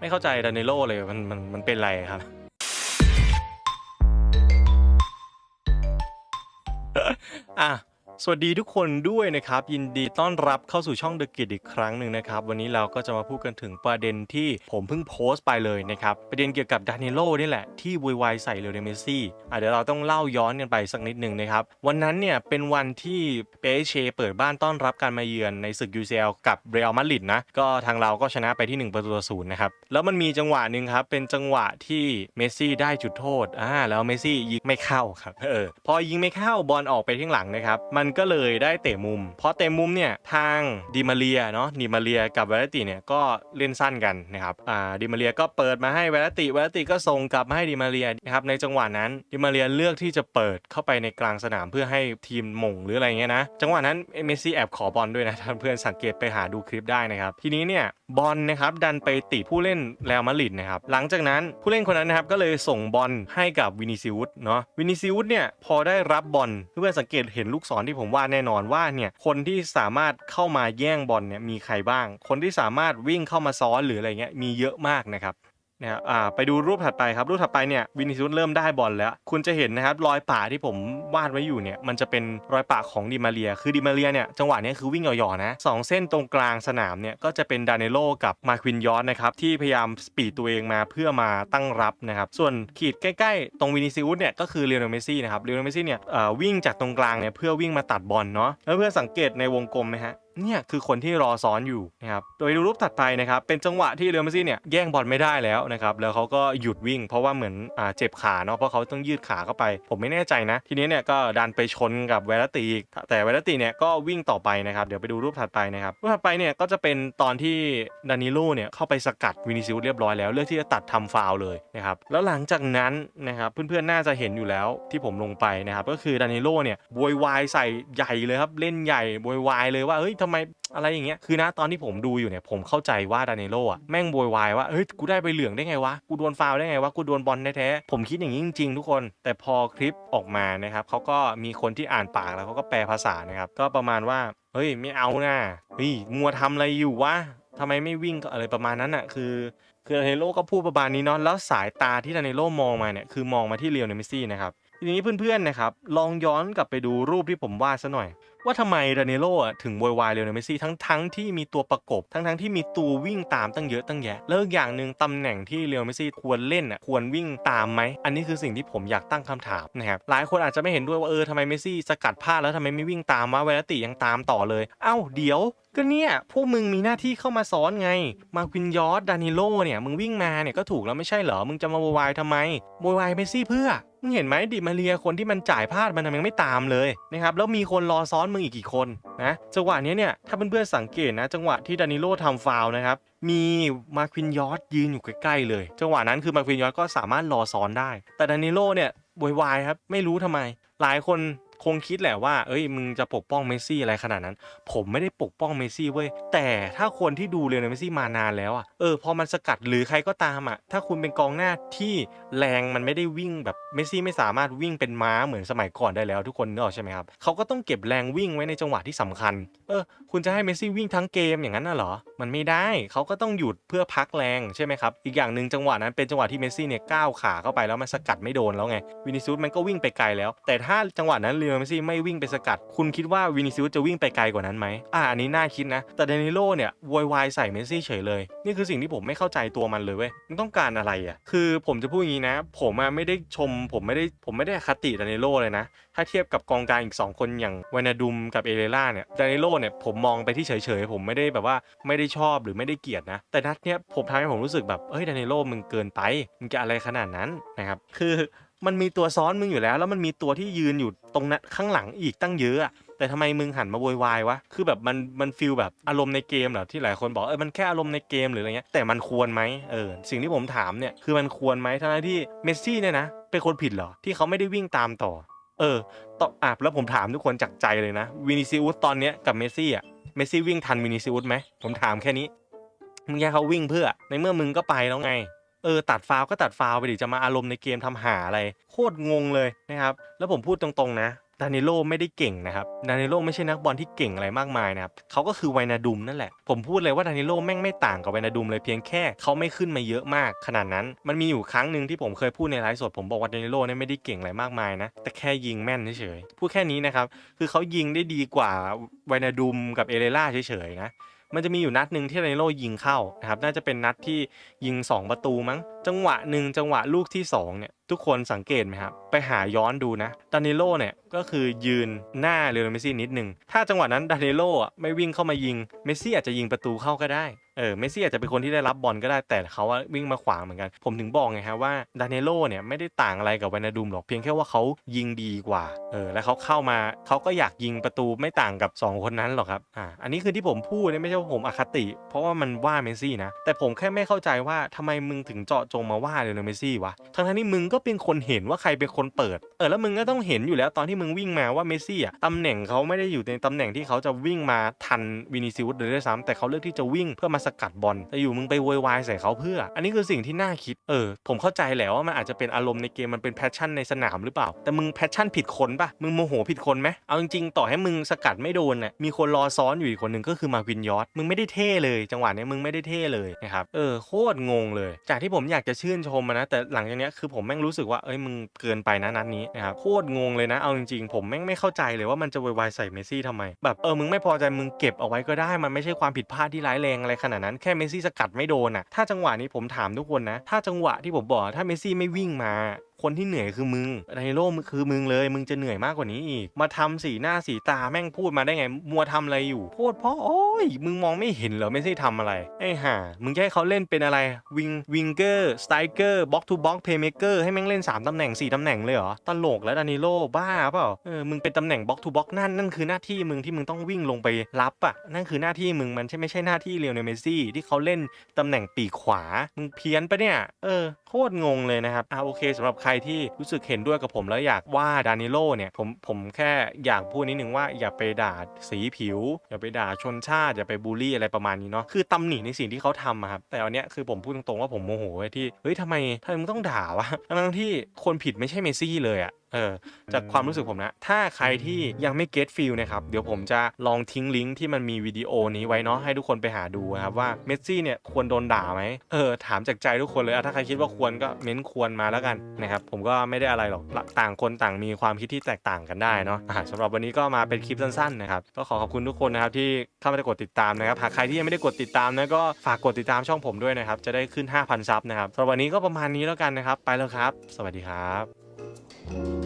ไม่เข้าใจดานิโลเลยมันมันมันเป็นไรครับ อะ สวัสดีทุกคนด้วยนะครับ ยินดีต้อนรับเข้าสู่ช่อง The g i t อีกครั้งหนึ่งนะครับ วันนี้เราก็จะมาพูดกันถึงประเด็นที่ผมเพิ่งโพสต์ไปเลยนะครับ ประเด็นเกี่ยวกับดานิโลนี่แหละ ที่วุ่นวายใส่เลอเนลเมซี่อะเดี๋ยวเราต้องเล่าย้อนกันไปสักนิดหนึ่งนะครับ วันนั้นเนี่ยเป็นวันที่เปเชเปิดบ้านต้อนรับการมาเยือนในศึก UCL กับเรอัลมาดริดนะก็ทางเราก็ชนะไปที่ 1 ประตูต่อศูนย์นะครับแล้วมันมีจังหวะหนึ่งครับเป็นจังหวะที่เมสซี่ได้จุดโทษอ่าแล้วเมสซี่ยิงไม่เข้าครับเออพอยิงไม่เข้าบอลออกไปที่หลังนะครับมันก็เลยได้เตะมุม เพราะเตะมุมเนี่ยทางดิมาเรียเนาะดิมาเรียกับเวลติเนี่ยก็เล่นสั้นกันนะครับอ่าดิมาเรียก็เปิดมาให้เวลติเวลติก็ส่งกลับมาให้ดิมาเรียนะครับในจังหวะนั้นดิมาเรียเลือกที่จะเปิดเข้าไปในกลางสนามเพื่อให้ทีมหม่งหรืออะไรเงี้ยนะจังหวะนั้นเมสซี่แอบขอบอลด้วยนะท่านเพื่อนสังเกตไปหาดูคลิปได้นะครับทีนี้เนี่ยบอลนะครับดันไปติดผู้เล่นแรอัลมาริดนะครับหลังจากนั้นผู้เล่นคนนั้นนะครับก็เลยส่งบอลให้กับวินิซิอุสเนาะวินิซิอุสเนี่ยพอได้รับบอลเพื่อนสังเกตเห็นลูกศรที่ผมว่าแน่นอนว่าเนี่ยคนที่สามารถเข้ามาแย่งบอลเนี่ยมีใครบ้าง คนที่สามารถวิ่งเข้ามาซ้อนหรืออะไรเงี้ยมีเยอะมากนะครับ นะอ่าไปดูรูปถัดไปครับ รูปถัดไปเนี่ยวินิซุสเริ่มได้บอลแล้ว คุณจะเห็นนะครับรอยป่าที่ผมวาดไว้อยู่เนี่ยมันจะเป็นรอยป่าของดิมาเรีย คือดิมาเรียเนี่ยจังหวะนี้คือวิ่งหย่อๆนะสองเส้นตรงกลางสนามเนี่ยก็จะเป็นดานเนโลกับมาควินยอสนะครับที่พยายามสปีดตัวเองมาเพื่อมาตั้งรับนะครับส่วนขีดใกล้ๆ ตรงวินิซิอุสเนี่ยก็คือเลโอเนเมซี่นะครับเลโอเนเมซี่เนี่ยวิ่งจากตรงกลางเนี่ยเพื่อวิ่งมาตัดบอลเนาะแล้วเพื่อสังเกตในวงกลมไหมฮะเนี่ยคือคนที่รอซ้อนอยู่นะครับ โดยดูรูปถัดไปนะครับ เป็นจังหวะที่เรอัลมาดริเนี่ยแย่งบอลไม่ได้แล้วนะครับ แล้วเขาก็หยุดวิ่ง เพราะว่าเหมือนอ่าเจ็บขาเนาะ เพราะเขาต้องยืดขาเข้าไป ผมไม่แน่ใจนะ ทีนี้เนี่ยก็ดันไปชนกับเวลติอีกแต่เวลติเนี่ยก็วิ่งต่อไปนะครับ เดี๋ยวไปดูรูปถัดไปนะครับ รูปถัดไปเนี่ยก็จะเป็นตอนที่ดานิโลเนี่ยเข้าไปสกัดวินิซิอุสเรียบร้อยแล้ว เลือกที่จะตัดทำฟาวเลยนะครับ แล้วหลังจากนั้นนะครับเพื่อนๆน่าจะเห็นอยู่แล้วที่ผมลงไปนะครับ ก็คือดานิโลเนี่ยโวยวายใส่ใหญ่เลยครับ เล่นใหญ่โวยวายเลยว่าเฮ้ยทำไมอะไรอย่างเงี้ยคือนะตอนที่ผมดูอยู่เนี่ยผมเข้าใจว่าดานเนโลอะแม่งโวยวายว่าเฮ้ยกูได้ไปเหลืองได้ไงวะกูโดนฟาวได้ไงวะกูโดนบอลแท้ๆผมคิดอย่างนี้จริงๆทุกคน แต่พอคลิปออกมานะครับเขาก็มีคนที่อ่านปากแล้วเขาก็แปลภาษานะครับก็ประมาณว่าเฮ้ยไม่เอานะเฮ้ยมัวทำอะไรอยู่วะทำไมไม่วิ่งก็อะไรประมาณนั้นอะคือคือดานเนโลก็พูดประมาณนี้เนาะแล้วสายตาที่ดานเนโลมองมาเนี่ยคือมองมาที่เลียวเนมสซี่นะครับทีนี้เพื่อนๆนะครับลองย้อนกลับไปดูรูปที่ผมวาดซะหน่อย ว่าทำไมดานิโลอะถึงโวยวายเรอัลเมสซี่ทั้งทั้งที่มีตัวประกบ ทั้งทั้งที่มีตัววิ่งตามตั้งเยอะตั้งแยะแล้วอย่างหนึ่งตำแหน่งที่เรอัลเมสซี่ควรเล่นอะควรวิ่งตามไหมอันนี้คือสิ่งที่ผมอยากตั้งคำถามนะครับหลายคนอาจจะไม่เห็นด้วยว่าเออทำไมเมสซี่สกัดพลาดแล้วทำไมไม่วิ่งตามวะเวลติยังตามต่อเลย เอ้าเดี๋ยว ก็เนี่ยพวกมึงมีหน้าที่เข้ามาซ้อนไง มาควินยอสดานิโลเนี่ยมึงวิ่งมาเนี่ยก็ถูกแล้วไม่ใช่เหรอ มึงจะมาโวยวายทำไมโวยวายเมสซี่เพื่อ มึงเห็นไหมดิมาเรียคนที่มันจ่ายพลาดมันทำไมไม่ตามเลยนะครับแล้วมีคนรอซ้อนมึงอีกกี่คนนะจังหวะเนี้ยเนี่ยถ้าเพื่อนๆสังเกตนะ จังหวะที่ดานิโลทำฟาวนะครับมีมาควินยอสยืนอยู่ใกล้ๆเลย จังหวะนั้นคือมาควินยอสก็สามารถรอซ้อนได้ แต่ดานิโลเนี่ยโวยวายครับไม่รู้ทำไม หลายคน คงคิดแหละว่า เอ้ย มึงจะปกป้องเมสซี่อะไรขนาดนั้น ผมไม่ได้ปกป้องเมสซี่เว้ย แต่ถ้าคนที่ดูเรียนเมสซี่มานานแล้วอะ เออ พอมันสกัดหรือใครก็ตามอะ ถ้าคุณเป็นกองหน้าที่แรงมันไม่ได้วิ่งแบบเมสซี่ไม่สามารถวิ่งเป็นม้าเหมือนสมัยก่อนได้แล้วทุกคนนึกออกใช่ไหมครับ เขาก็ต้องเก็บแรงวิ่งไว้ในจังหวะที่สำคัญ เออ คุณจะให้เมสซี่วิ่งทั้งเกมอย่างนั้นน่ะเหรอ มันไม่ได้ เขาก็ต้องหยุดเพื่อพักแรงใช่ไหมครับ อีกอย่างหนึ่งจังหวะนั้นเป็นจังหวะที่เมสซี่เนี่ยก้าวขาเข้าไปแล้วมันสกัดไม่โดนแล้วไงวินิซิอุสมันก็วิ่งไปไกลแล้ว แต่ถ้าจังหวะนั้นเรลเมซี่ไม่วิ่งไปสกัด คุณคิดว่าวินิซิอุสจะวิ่งไปไกลกว่านั้นไหมอ่าอันนี้น่าคิดนะ แต่เดนิโลเนี่ยโวยวายใส่เมซี่เฉยเลย นี่คือสิ่งที่ผมไม่เข้าใจตัวมันเลยเว้ยมันต้องการอะไรอะคือผมจะพูดอย่างนี้นะ ผมอะไม่ได้ชม ผมไม่ได้ผมไม่ได้คติดนิโลเลยนะ ถ้าเทียบกับกองกลางอีก 2 คนอย่างวานาดุมกับเอเลล่าเนี่ยเดนิโลเนี่ยผมมองไปที่เฉยๆผมไม่ได้แบบว่าไม่ได้ชอบหรือไม่ได้เกลียดนะ แต่นัดเนี้ยผมทำให้ผมรู้สึกแบบเอ้ยเดนิโลมึงเกินไปมึงจะอะไรขนาดนั้นนะครับคือ มันมีตัวซ้อนมึงอยู่แล้ว แล้วมันมีตัวที่ยืนอยู่ตรงนั้นข้างหลังอีกตั้งเยอะอะแต่ทำไมมึงหันมาโวยวายวะ คือแบบมันมันฟีลแบบอารมณ์ในเกมเหรอที่หลายคนบอกเออมันแค่อารมณ์ในเกมหรืออะไรเงี้ย แต่มันควรไหมเออสิ่งที่ผมถามเนี่ยคือมันควรไหมทั้งที่เมสซี่เนี่ยนะเป็นคนผิดเหรอที่เขาไม่ได้วิ่งตามต่อ เออต่ออะแล้วผมถามทุกคนจากใจเลยนะวินิซิอุสตอนเนี้ยกับเมสซี่อะเมสซี่วิ่งทันวินิซิอุสไหมผมถามแค่นี้มึงแค่เขาวิ่งเพื่อในเมื่อมึงก็ไปแล้วไง เออตัดฟาวก็ตัดฟาวไปดิจะมาอารมณ์ในเกมทำหาอะไร โคตรงงเลยนะครับ แล้วผมพูดตรงๆนะดานิโลไม่ได้เก่งนะครับดานิโลไม่ใช่นักบอลที่เก่งอะไรมากมายนะครับเขาก็คือไวนาดุมนั่นแหละ ผมพูดเลยว่าดานิโลแม่งไม่ต่างกับไวนาดุมเลยเพียงแค่เขาไม่ขึ้นมาเยอะมาก ขนาดนั้น มันมีอยู่ครั้งหนึ่งที่ผมเคยพูดในไลฟ์สดผมบอกว่าดานิโลเนี่ยไม่ได้เก่งอะไรมากมายนะ แต่แค่ยิงแม่นเฉยๆ พูดแค่นี้นะครับ คือเขายิงได้ดีกว่าไวนาดุมกับเอเลล่าเฉยๆนะ มันจะมีอยู่นัดหนึ่งที่ดานิโลยิงเข้านะครับน่าจะเป็นนัดที่ยิง 2 ประตูมั้งจังหวะหนึ่งจังหวะลูกที่2เนี่ยทุกคนสังเกตไหมครับ ไปหาย้อนดูนะดานิโลเนี่ยก็คือยืนหน้าเรอเมซี่นิดหนึ่งถ้าจังหวะนั้นดานิโลอะไม่วิ่งเข้ามายิงเมซี่อาจจะยิงประตูเข้าก็ได้เออเมซี่อาจจะเป็นคนที่ได้รับบอลก็ได้แต่เขาวิ่งมาขวางเหมือนกัน ผมถึงบอกไงฮะว่าดานิโลเนี่ยไม่ได้ต่างอะไรกับวานาดุมหรอกเพียงแค่ว่าเขายิงดีกว่าเออแล้วเขาเข้ามาเขาก็อยากยิงประตูไม่ต่างกับ 2 คนนั้นหรอกครับอ่าอันนี้คือที่ผมพูดเนี่ยไม่ใช่ว่าผมอคติ เพราะว่ามันว่าเมซี่นะแต่ผมแค่ไม่เข้าใจว่าทำไมมึงถึงเจาะจงมาว่าเลโอเมซี่วะทั้งๆที่มึงก็เป็นคนเห็นว่าใครเป็นคนเปิด เออแล้วมึงก็ต้องเห็นอยู่แล้วตอนที่มึงวิ่งมาว่าเมซี่อะตำแหน่งเขาไม่ได้อยู่ในตำแหน่งที่เขาจะวิ่งมาทันวินิซิอุสเลยด้วยซ้ำแต่เขาเลือกที่จะวิ่งเพื่อมาสกัดบอลแต่อยู่มึงไปโวยวายใส่เขาเพื่อ อันนี้คือสิ่งที่น่าคิดเออผมเข้าใจแหล้วว่ามันอาจจะเป็นอารมณ์ในเกมมันเป็นแพชชั่นในสนามหรือเปล่า แต่มึงแพชชั่นผิดคนปะมึงโมโหผิดคนไหมเอาจริงๆต่อให้มึงสกัดไม่โดนน่ะมีคนรอซ้อนอยู่อีกคนหนึ่งก็คือมาวินยอสมึงไม่ได้เท่เลย จังหวะนี้มึงไม่ได้เท่เลยนะครับเออโคตรงงเลย จากที่ผมอยากจะชื่นชมนะ แต่หลังจากนี้คือผมแม่งรู้สึกว่าเอ้ยมึงเกินไปนะนัดนี้นะครับโคตรงงเลยนะเอาจริงๆ ผมแม่งไม่เข้าใจเลยว่ามันจะไวยวายใส่เมสซี่ทำไม แบบเออมึงไม่พอใจมึงเก็บเอาไว้ก็ได้ มันไม่ใช่ความผิดพลาดที่ร้ายแรงอะไรขนาดนั้นแค่เมสซี่สกัดไม่โดนอะถ้าจังหวะนี้ผมถามทุกคนนะ ถ้าจังหวะที่ผมบอกถ้าเมสซี่ไม่วิ่งมา คนที่เหนื่อยคือมึงไดโลมึงคือมึงเลย มึงจะเหนื่อยมากกว่านี้อีก มาทำสีหน้าสีตาแม่งพูดมาได้ไง มัวทำอะไรอยู่โพดเพราะโอ้ย มึงมองไม่เห็นเหรอไม่ใช่ทำอะไร ไอ้ห่า มึงจะให้เขาเล่นเป็นอะไร วิง วิงเกอร์ สไตรเกอร์บ็อกทูบ็อก เพย์เมเกอร์ ให้แม่งเล่น 3ตำแหน่ง 4ตำแหน่งเลยเหรอ ตลกแล้วดานิโลบ้าเปล่า เออ มึงเป็นตำแหน่งบ็อกทูบ็อกนั่น นั่นคือหน้าที่มึงที่มึงต้องวิ่งลงไปรับอะ นั่นคือหน้าที่มึง มันใช่ไม่ใช่หน้าที่เลียวเนเมซี่ที่เขาเล่นตำแหน่งปีกขวา มึงเพี้ยนปะเนี่ย เออ โคตรงงเลยนะครับ อ่าโอเคสำหรับใครที่รู้สึกเห็นด้วยกับผมแล้วอยากว่าดานิโลเนี่ยผมผมแค่อยากพูดนิดนึงว่าอย่าไปด่าสีผิว อย่าไปด่าชนชาติ อย่าไปบูลลี่อะไรประมาณนี้เนาะคือตำหนิในสิ่งที่เขาทำครับแต่อันเนี้ยคือผมพูดตรงๆว่าผมโมโหที่เฮ้ยทำไมทำไมมึงต้องด่าวะทั้งๆที่คนผิดไม่ใช่เมซี่เลยอะ เออจากความรู้สึกผมนะ ถ้าใครที่ยังไม่เก็ตฟิลนะครับ เดี๋ยวผมจะลองทิ้งลิงก์ที่มันมีวิดีโอนี้ไว้เนาะให้ทุกคนไปหาดูนะครับว่าเมสซี่เนี่ยควรโดนด่าไหมเออถามจากใจทุกคนเลยอะถ้าใครคิดว่าควรก็เม้นควรมาแล้วกันนะครับผมก็ไม่ได้อะไรหรอกละต่างคนต่างมีความคิดที่แตกต่างกันได้เนาะอ่าสำหรับวันนี้ก็มาเป็นคลิปสั้นๆนะครับก็ขอขอบคุณทุกคนนะครับที่เข้ามาได้กดติดตามนะครับหากใครที่ยังไม่ได้กดติดตามนะก็ฝากกดติดตามช่องผมด้วยนะครับจะได้ขึ้น 5,000ซับนะครับสำหรับวันนี้ก็ประมาณนี้แล้วกันนะครับ ไปแล้วครับ สวัสดีครับ